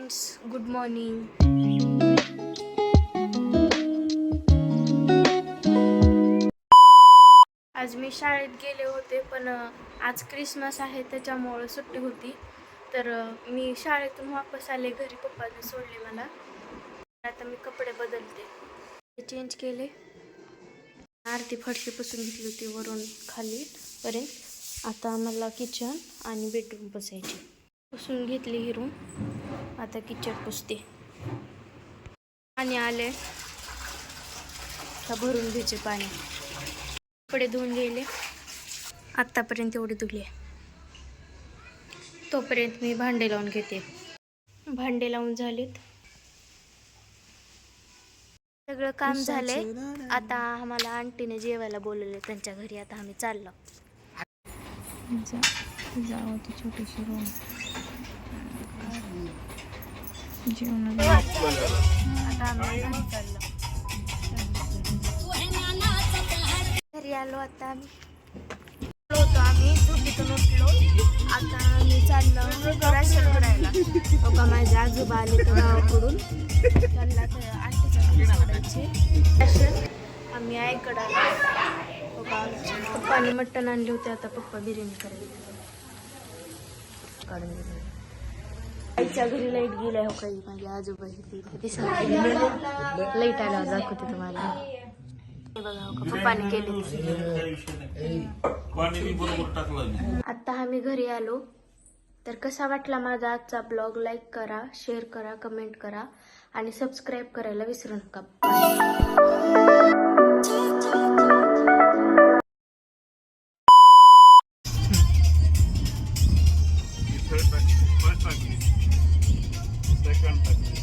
Friends good morning आज मी शाळेत गेले होते पण आज क्रिसमस आहे त्याच्यामुळं सुट्टी होती. तर मी शाळेतून वापस आले घरी पप्पाने सोडले मला. आता मी कपडे बदलते. चेंज केले. आरती फरशी पुसून घेतली होती वरून खाली पर्यंत. आता मला किचन आणि बेडरूम बसायचे. पुसून घेतली ही रूम आता किचन पुसते. पाणी आले आता भरून घ्यायचे पाणी. कपडे धुवून गेले आत्तापर्यंत एवढे धुले. तोपर्यंत मी भांडे लावून घेते. भांडे लावून झालेत. सगळं काम झालंय. आता आम्हाला आंटीने जेवायला बोलवले त्यांच्या घरी आता आम्ही चाललो. जावं ती छोटीशी रूम जेवण घरी आलो आता आम्ही. उठलो होतो आम्ही झोपेतून उठलो. आता आम्ही चाललो राशन करायला बघा हो माझे आजोबा आले तर गावाकडून. त्यांना तर आंटीच्या घरी सोडायचे. राशन आम्ही आईकडे आलो. हो बघा पप्पाने मटण आणले होते आता पप्पा बिर्याणी करायला. काढून आईच्या घरी लाइट गेलाय हो काही. माझे आजोबा लाइट आल्यावर दाखवते तुम्हाला. हे बघा हो का पप्पाने केले. पाणी बी बरोबर टाकलं मी आता आम्ही घरी आलो. तर कसा वाटला माझा आजचा ब्लॉग लाईक करा शेअर करा कमेंट करा. आणि सबस्क्राईब करायला विसरू नका. Ashram Agni.